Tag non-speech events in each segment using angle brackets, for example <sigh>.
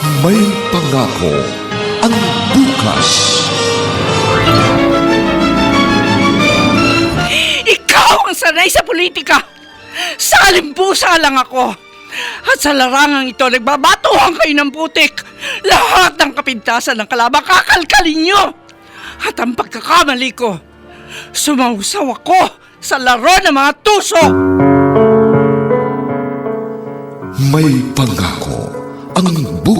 May pangako ang bukas. Ikaw ang sanay sa politika! Sa alimpusa lang ako! At sa larangang ito, nagbabatuhan kayo ng putik! Lahat ng kapintasan ng kalaban, kakalkalin nyo! At ang pagkakamali ko, sumausaw ako sa laro ng mga tuso! May pangako ang bukas.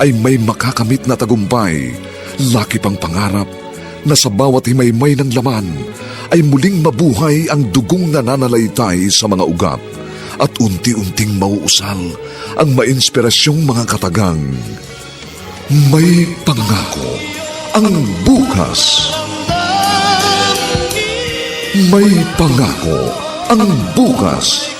ay may makakamit na tagumpay, laki pang pangarap na sa bawat himaymay ng laman ay muling mabuhay ang dugong nananalaytay sa mga ugat at unti-unting mauusal ang mainspirasyong mga katagang. May pangako ang bukas. May pangako ang bukas.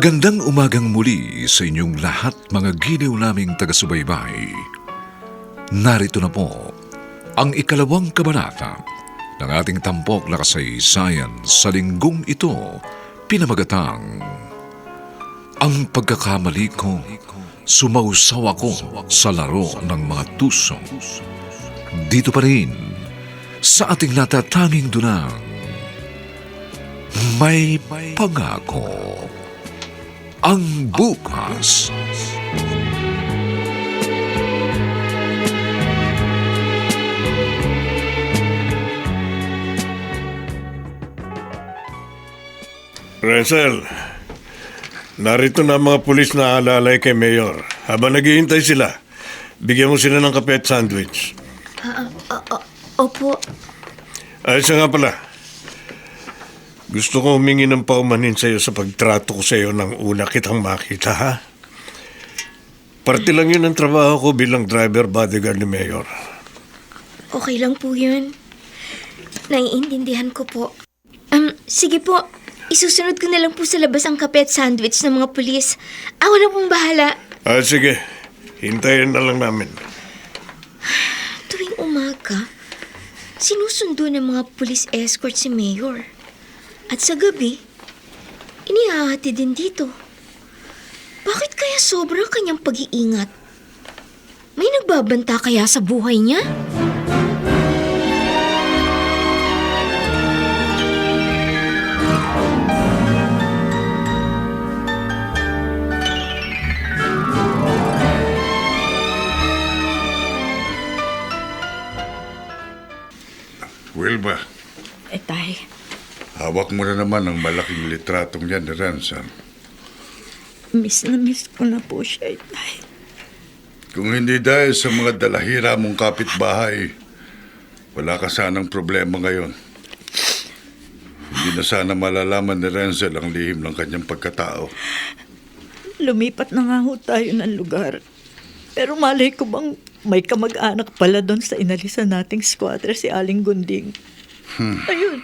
Magandang umagang muli sa inyong lahat mga giliw naming taga-subaybay. Narito na po ang ikalawang kabanata ng ating tampok na kasaysayan sa linggong ito pinamagatang Ang pagkakamali ko, sumausaw ako sa laro ng mga tuso. Dito pa rin sa ating natatanging dunang may pangako ang bukas. Renzel, narito na ang mga pulis na alalay kay Mayor. Habang naghihintay sila, bigyan mo sila ng kape at sandwich. Opo, Ay, siya nga pala. Gusto ko humingi ng paumanin sa iyo sa pagtrato ko sa iyo nang una kitang makita, ha? Parte lang yun ang trabaho ko bilang driver bodyguard ni Mayor. okay lang po yun. Naiintindihan ko po. Um, sige po, isusunod ko na lang po sa labas ang kape at sandwich ng mga pulis. Ako na pong bahala. Ah, sige. Hintayin na lang namin. Tuwing umaga, sinusundo ng mga pulis escort si Mayor. At sa gabi, inihahati din dito. Bakit kaya sobrang kanyang pag-iingat? May nagbabanta kaya sa buhay niya? Hawak mo na naman ang malaking litratong yan ni Ransom. miss na miss ko na po siya, eh, tay. Kung hindi dahil sa mga dalahira mong kapitbahay, wala ka sanang problema ngayon. Hindi na sana malalaman ni Renzel ang lihim ng kanyang pagkatao. Lumipat na nga ho tayo ng lugar. Pero malay ko bang may kamag-anak pala doon sa inalisan nating squatter si Aling Gunding. Ayun.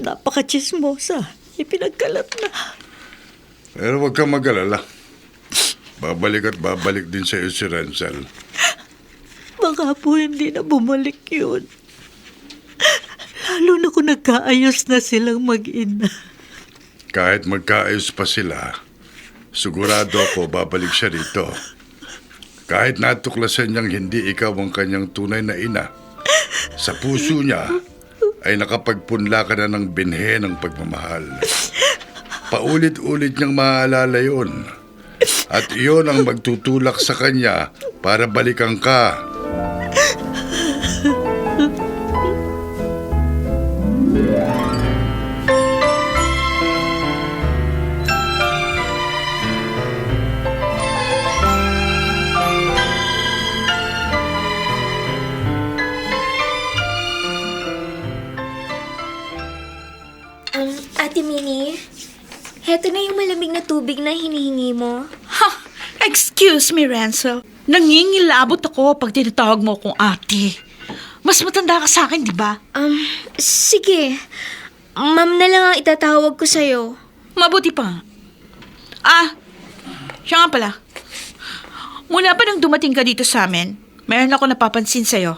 Napaka-chismosa. Ipinagkalat na. Pero huwag kang mag-alala. Babalik at babalik din sa iyo si Renzel. Baka po hindi na bumalik yun. Lalo na kung nagkaayos na silang mag-ina. Kahit magkaayos pa sila, sigurado ako babalik siya dito. Kahit natuklasan niyang hindi ikaw ang kanyang tunay na ina, sa puso niya ay nakapagpunla ka na ng binhe ng pagmamahal. Paulit-ulit niyang maaalala yun. At iyon ang magtutulak sa kanya para balikan ka. Tubig na hinihingi mo. Ha! Excuse me, Renzo. Nangingilabot ako pag tinatawag mo akong ate. Mas matanda ka sa akin, di ba? Um, sige. Ma'am na lang ang itatawag ko sa'yo. Mabuti pa. Ah, siya nga pala. Mula pa nang dumating ka dito sa amin, meron ako napapansin sa'yo.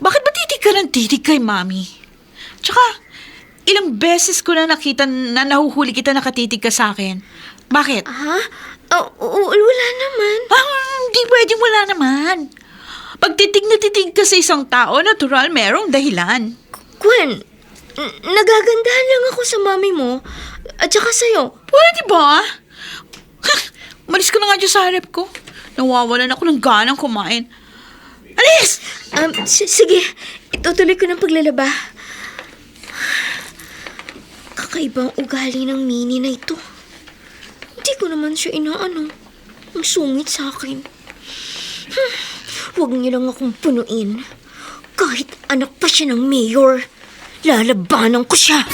Bakit ba titig ka ng titig kay Mami? Tsaka, ilang beses ko na nakita na nahuhuli kita nakatitig ka sa akin. Bakit? Ha? Oh, u- wala naman. Ah, hindi pwedeng wala naman. Pag titig na titig ka sa isang tao, natural merong dahilan. Gwen, nagagandahan lang ako sa mami mo at saka sa'yo. Pwede ba? Ha, Malis ko na nga dyan sa harap ko. Nawawalan ako ng ganang kumain. Alis! Um, s- sige, itutuloy ko ng paglalaba. Kakaibang ugali ng mini na ito. Hindi ko naman siya inaano. Ang sungit sa akin. Hmm, Huwag niyo lang akong punuin. Kahit anak pa siya ng mayor, lalabanan ko siya.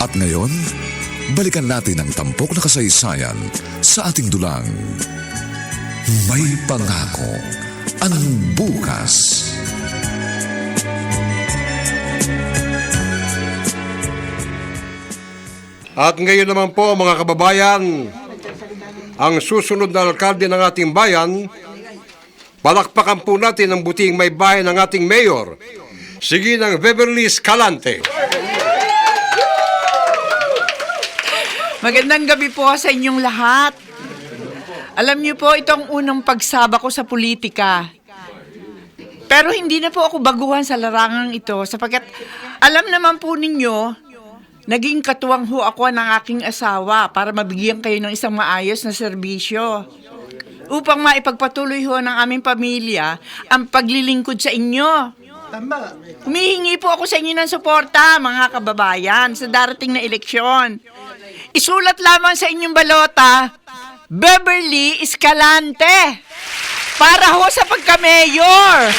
At ngayon, balikan natin ang tampok na kasaysayan sa ating dulang. May pangako ang bukas. At ngayon naman po mga kababayan, ang susunod na alkalde ng ating bayan, palakpakan po natin ang buting may bahay ng ating mayor, sige ng Beverly Escalante. Magandang gabi po sa inyong lahat. Alam niyo po, ito ang unang pagsaba ko sa politika. Pero hindi na po ako baguhan sa larangang ito sapagkat alam naman po ninyo, naging katuwang ho ako ng aking asawa para mabigyan kayo ng isang maayos na serbisyo. Upang maipagpatuloy ho ng aming pamilya ang paglilingkod sa inyo. Humihingi po ako sa inyo ng suporta, mga kababayan, sa darating na eleksyon. Isulat lamang sa inyong balota, Beverly Escalante. Para ho sa pagka-mayor.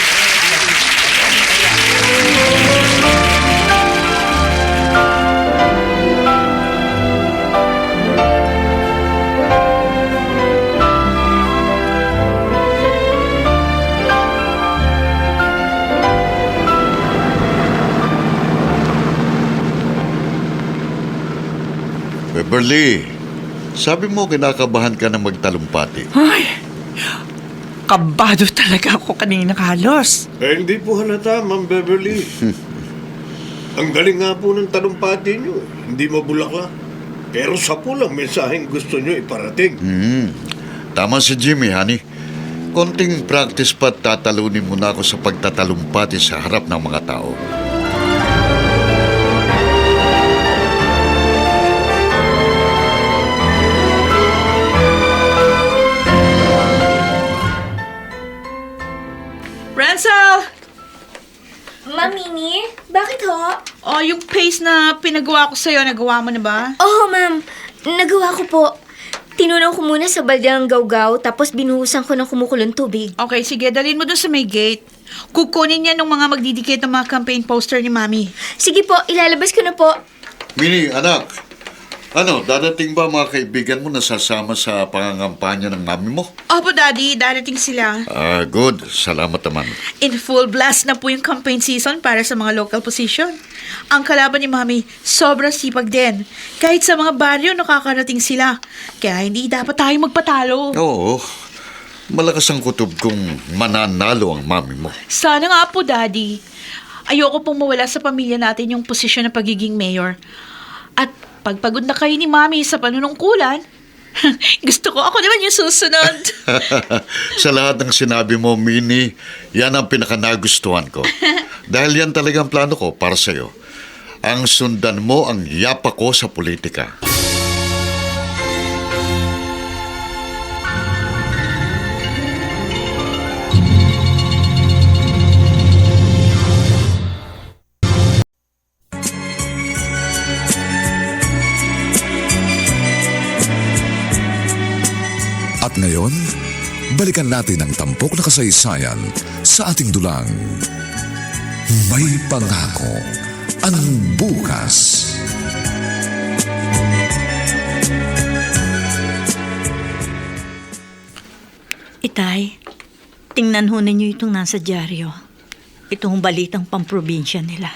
Beverly, sabi mo kinakabahan ka na magtalumpati. Ay, kabado talaga ako kanina, Carlos. Eh, hindi po halata, Ma'am Beverly. <laughs> Ang galing nga po ng talumpati niyo. Hindi mabulakla. Pero sa pulang mensaheng gusto niyo iparating. Tama si Jimmy, honey. Konting practice pa at tatalunin mo na ako sa pagtatalumpati sa harap ng mga tao. Bakit ho? Oh, yung paste na pinagawa ko sa'yo, nagawa mo na ba? Oo, ma'am. Nagawa ko po. Tinunaw ko muna sa balde ng gawgaw, tapos binuhusan ko ng kumukulong tubig. Okay, sige, dalhin mo doon sa may gate. Kukunin niya ng mga magdidikit ng mga campaign poster ni Mami. Sige po, ilalabas ko na po. Mini, anak. Ano, dadating ba mga kaibigan mo na sasama sa pangangampanya ng mami mo? Opo, Daddy. Darating sila. Ah, good. Salamat naman. In full blast na po yung campaign season para sa mga local position. Ang kalaban ni Mami, sobrang sipag din. Kahit sa mga baryo, nakakarating sila. Kaya hindi dapat tayo magpatalo. Oo. Malakas ang kutob kung mananalo ang mami mo. Sana nga po, Daddy. Ayoko pong mawala sa pamilya natin yung posisyon ng pagiging mayor. At pagpagod na kayo ni Mami sa panunungkulan, <laughs> gusto ko ako naman yung susunod. <laughs> sa lahat ng sinabi mo, Mini, yan ang pinakanagustuhan ko. <laughs> Dahil yan talagang plano ko para sa'yo. Ang sundan mo ang yapa ko sa politika. Ngayon, balikan natin ang tampok na kasaysayan sa ating dulang. May pangako ang bukas. Itay, tingnan ho ninyo itong nasa dyaryo. Itong balitang pamprobinsya nila.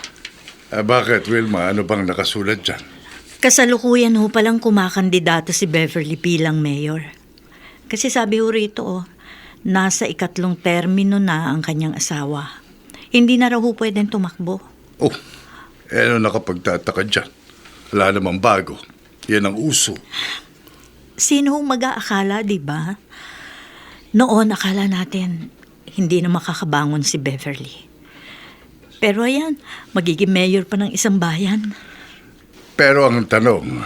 Ah, bakit, Wilma? Ano bang nakasulat dyan? Kasalukuyan ho palang kumakandidato si Beverly bilang mayor. Kasi sabi ho rito, oh, nasa ikatlong termino na ang kanyang asawa. Hindi na raw ho pwedeng tumakbo. Oh, eh ano nakapagtataka dyan? Wala namang bago. Yan ang uso. Sino mag-aakala, di ba? Noon, akala natin hindi na makakabangon si Beverly. Pero ayan, magiging mayor pa ng isang bayan. Pero ang tanong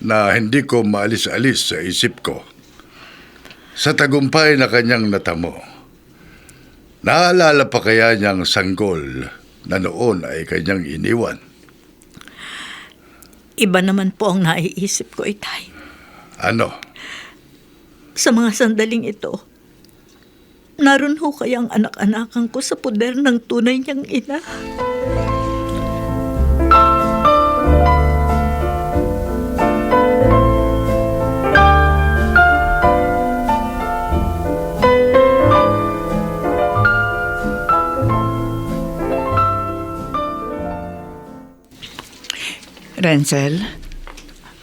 na hindi ko maalis-alis sa isip ko, sa tagumpay na kanyang natamo, naalala pa kaya niyang sanggol na noon ay kanyang iniwan? Iba naman po ang naiisip ko, Itay. Ano? Sa mga sandaling ito, naroon ho kayang anak-anakan ko sa poder ng tunay niyang ina. Renzel,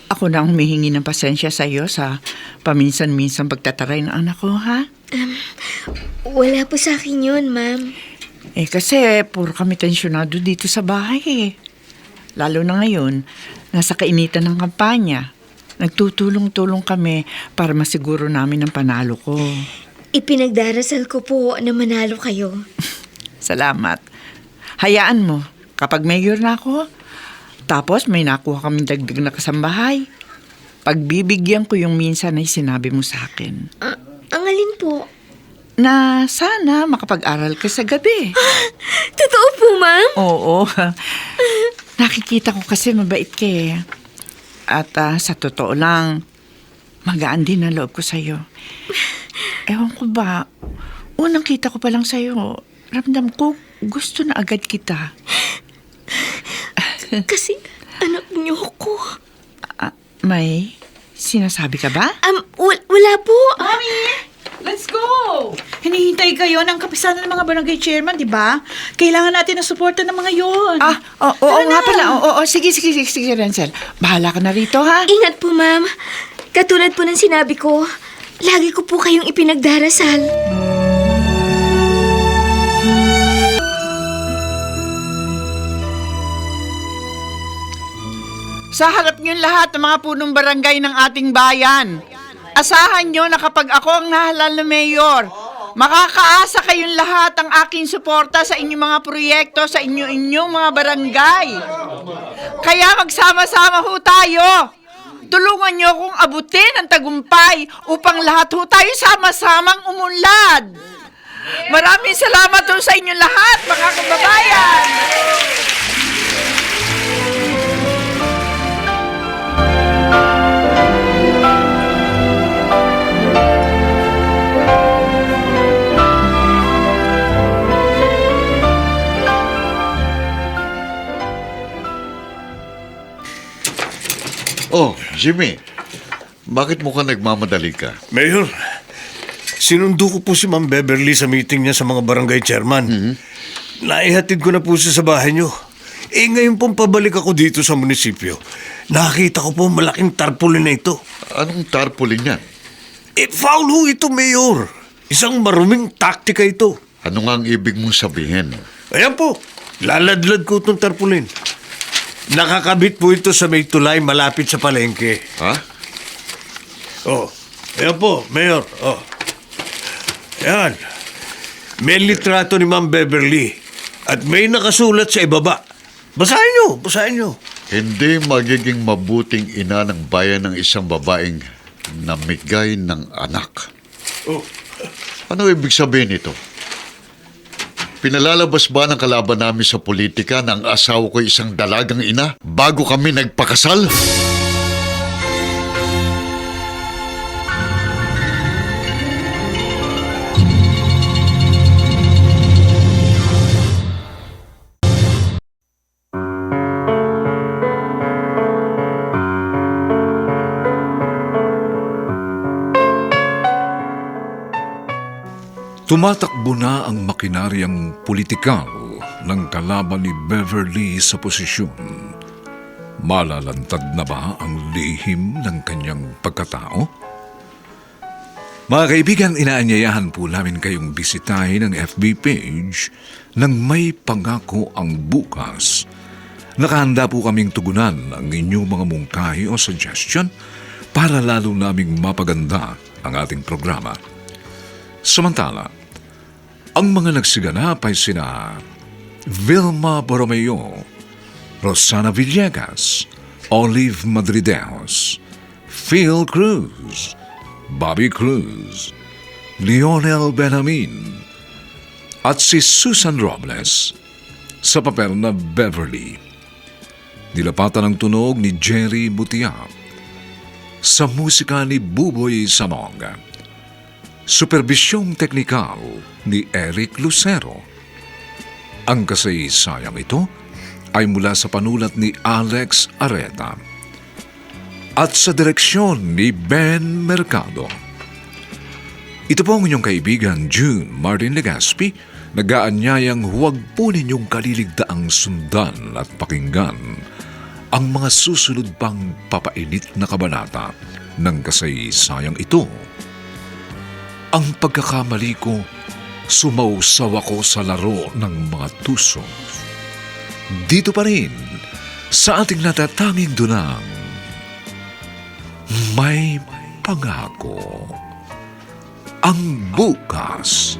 ako na ang humihingi ng pasensya sa iyo sa paminsan-minsan pagtataray ng anak ko, ha? Wala po sa akin yun, ma'am. Eh kasi puro kami tensyonado dito sa bahay eh. Lalo na ngayon, nasa kainitan ng kampanya. Nagtutulong-tulong kami para masiguro namin ang panalo ko. Ipinagdarasal ko po na manalo kayo. <laughs> Salamat. Hayaan mo, kapag mayor na ako, tapos may nakuha kaming dagdag na kasambahay, pagbibigyan ko yung minsan ay sinabi mo sa akin Ah, ang alin po? na sana makapag-aral ka sa gabi. <gasps> Totoo po, ma'am? Oo. <laughs> Nakikita ko kasi mabait ka eh. At ah, sa totoo lang, magaan din ang loob ko sa'yo. <sighs> Ewan ko ba, unang kita ko pa lang sa'yo, ramdam ko gusto na agad kita. <laughs> <laughs> Kasi anak niyo ko. Ah, may sinasabi ka ba? Um, wal- wala po. Mami! Let's go! Hinihintay kayo ng kapisanan ng mga barangay chairman, di ba? Kailangan natin ng suporta ng mga yon. Ah, oo, oo nga na. pala. Oo, oo, sige, sige, sige, sige, Renzel. Bahala ka na rito, ha? Ingat po, ma'am. Katulad po ng sinabi ko, lagi ko po kayong ipinagdarasal. Sa harap niyon lahat ng mga punong barangay ng ating bayan. Asahan niyo na kapag ako ang nahalal na mayor, makakaasa kayong lahat ang aking suporta sa inyong mga proyekto sa inyo-inyong mga barangay. Kaya magsama-sama ho tayo. Tulungan niyo akong abutin ang tagumpay upang lahat ho tayo sama-samang umunlad. Maraming salamat ho sa inyong lahat, mga kababayan. Oh, Jimmy. Bakit mo ka nagmamadali ka? Mayor, sinundo ko po si Ma'am Beverly sa meeting niya sa mga barangay chairman. Naihatid ko na po siya sa bahay niyo. Eh ngayon pong pabalik ako dito sa munisipyo. Nakita ko po malaking tarpaulin na ito. Anong tarpaulin yan? Eh, foul ho ito, Mayor. Isang maruming taktika ito. Ano nga ang ibig mong sabihin? Ayan po, laladlad ko itong tarpaulin. Nakakabit po ito sa may tulay malapit sa palengke. Ha? Oh, ayan po, Mayor. Oh. Ayan. May litrato ni Ma'am Beverly at may nakasulat sa ibaba. Basahin nyo, basahin nyo. Hindi magiging mabuting ina ng bayan ng isang babaeng namigay ng anak. Oh, Ano ibig sabihin nito? Pinalalabas ba ng kalaban namin sa politika ang asawa ko isang dalagang ina bago kami nagpakasal? Tumatakbo na ang makinaryang politikal ng kalaban ni Beverly sa posisyon. Malalantad na ba ang lihim ng kanyang pagkatao? Mga kaibigan, inaanyayahan po namin kayong bisitahin ang FB page ng May Pangako ang Bukas. Nakahanda po kaming tugunan ang inyong mga mungkahi o suggestion para lalo naming mapaganda ang ating programa. Samantala, ang mga nagsiganap ay sina Vilma Borromeo, Rosana Villegas, Olive Madrideos, Phil Cruz, Bobby Cruz, Lionel Benjamin, at si Susan Robles sa papel na Beverly. Nilapatan ang tunog ni Jerry Butiap sa musika ni Buboy Samong. Superbisyong teknikal ni Eric Lucero. Ang kasaysayang ito ay mula sa panulat ni Alex Areta at sa direksyon ni Ben Mercado. Ito po ang inyong kaibigan June Martin Legaspi nagaanyayang huwag po ninyong kaliligdaang sundan at pakinggan ang mga susunod pang papainit na kabanata ng kasaysayang ito. Ang pagkakamali ko, sumausaw ako sa laro ng mga tuso. Dito pa rin, sa ating natatanging dunang, may pangako. Ang bukas.